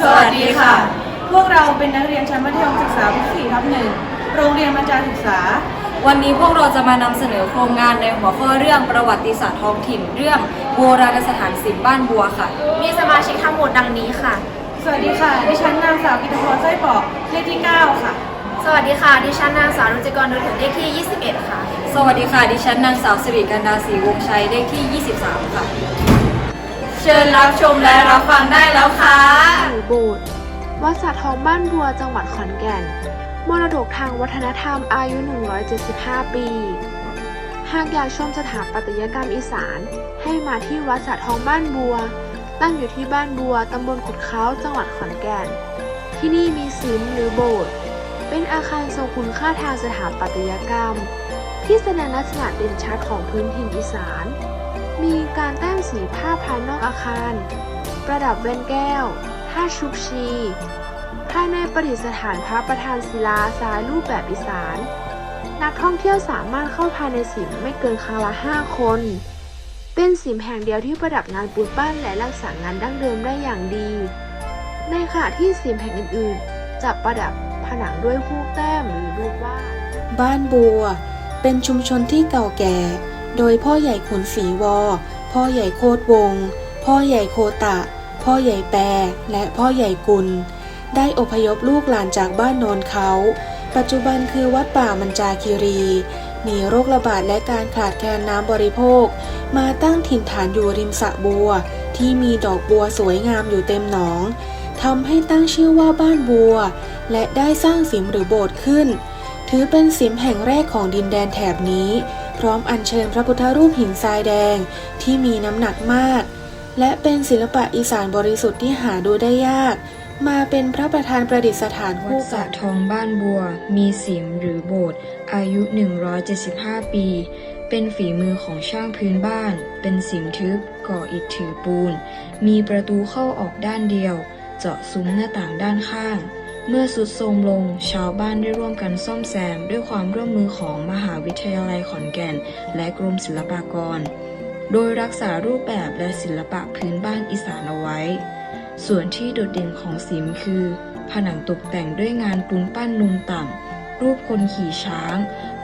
สวัสดีค่ะ พวกเราเป็นนักเรียนชั้นมัธยมศึกษาปี4ทับหนึ่งโรงเรียนมัจจาศึกษา วันนี้พวกเราจะมานำเสนอโครงงานในหัวข้อเรื่องประวัติศาสตร์ท้องถิ่นเรื่องโบราณสถานศิลป์บ้านบัวค่ะ มีสมาชิกทั้งหมดดังนี้ค่ะ สวัสดีค่ะ ดิฉันนางสาวกิตพรสร้อยปอกเลขที่ 9 ค่ะ สวัสดีค่ะ ดิฉันนางสาวรุจิกรโดยถึงเลขที่ 21 ค่ะ สวัสดีค่ะ ดิฉันนางสาวสิริกันดาศรีวงศ์ชัยเลขที่ 23 ค่ะ เชิญรับชมและรับฟังได้แล้วค่ะหรือโบสถ์วัดสะทองบ้านบัวจังหวัดขอนแก่น มรดกทางวัฒนธรรมอายุ 175 ปี หากอยากชมสถาปัตยกรรมอีสาน ให้มาที่วัดสะทองบ้านบัว ตั้งอยู่ที่บ้านบัวตำบลขุดเขาจังหวัดขอนแก่น ที่นี่มีศิลป์หรือโบสถ์เป็นอาคารทรงคุณค่าทางสถาปัตยกรรม ที่แสดงลักษณะเด่นชัดของพื้นถิ่นอีสาน มีการแต้มสีผ้าภายนอกอาคาร ประดับแว่นแก้วท่าชุบชี ภายในประดิษฐานพระประธานศิลาทรายรูปแบบอีสาน นักท่องเที่ยวสามารถเข้าภายในสิมไม่เกินครั้งละ 5 คน เป็นสิมแห่งเดียวที่ประดับงานปูนปั้นและรักษางานดั้งเดิมได้อย่างดี ในขณะที่สิมแห่งอื่นๆ จะประดับผนังด้วยผู้แต้มหรือรูปวาดบ้านบัว เป็นชุมชนที่เก่าแก่ โดยพ่อใหญ่ขุนศรีวอ พ่อใหญ่โคตรวง พ่อใหญ่โคตะ พ่อใหญ่แปร และพ่อใหญ่กุล ได้อพยพลูกหลานจากบ้านโนนเขา ปัจจุบันคือวัดป่ามัญจาคีรี มีโรคระบาดและการขาดแคลนน้ำบริโภค มาตั้งถิ่นฐานอยู่ริมสระบัว ที่มีดอกบัวสวยงามอยู่เต็มหนองทำให้ตั้งชื่อว่าบ้านบัว และได้สร้างสิมหรือโบสถ์ขึ้น ถือเป็นสิมแห่งแรกของดินแดนแถบนี้ พร้อมอัญเชิญพระพุทธรูปหินทรายแดงที่มีน้ำหนักมาก และเป็นศิลปะอีสานบริสุทธิ์ที่หาดูได้ยาก มาเป็นพระประธานประดิษฐานวัคู่ดสะกับทองบ้านบัว มีสิมหรือโบสถ์อายุ 175 ปี เป็นฝีมือของช่างพื้นบ้าน เป็นสิมทึบก่ออิฐถือปูน มีประตูเข้าออกด้านเดียว เจาะซุ้มหน้าต่างด้านข้าง เมื่อสุดโทรมลง ชาวบ้านได้ร่วมกันซ่อมแซม ด้วยความร่วมมือของมหาวิทยาลัยขอนแก่น และกรมศิลปากร โดยรักษารูปแบบและศิลปะพื้นบ้านอีสานเอาไว้ ส่วนที่โดดเด่นของสิมคือ ผนังตกแต่งด้วยงานปูนปั้นนูนต่ำ รูปคนขี่ช้าง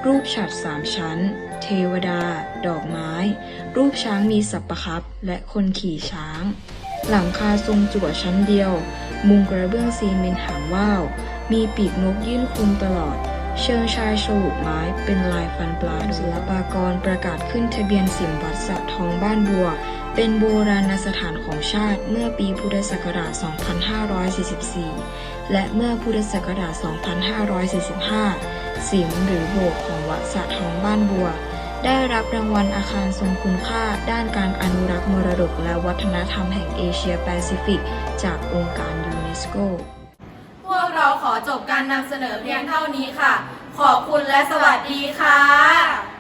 รูปฉัตรสามชั้น เทวดา ดอกไม้ รูปช้างมีสับประครับ และคนขี่ช้าง หลังคาทรงจั่วชั้นเดียว มุงกระเบื้องซีเมนต์หางว่าว มีปีกนกยื่นคลุมตลอด เชิงชายฉลุไม้เป็นลายฟันปลาศิลปากรประกาศขึ้นทะเบียนสิมวัดสะทองบ้านบัว เป็นโบราณสถานของชาติเมื่อปีพุทธศักราช 2544 และเมื่อพุทธศักราช 2545 สิมหรือโบสถ์ของวัดสะทองบ้านบัว ได้รับรางวัลอาคารทรงคุณค่า ด้านการอนุรักษ์มรดกและวัฒนธรรมแห่งเอเชียแปซิฟิก จากองค์การยูเนสโก พวกเราขอจบการนำเสนอเพียงเท่านี้ค่ะ ขอบคุณและสวัสดีค่ะ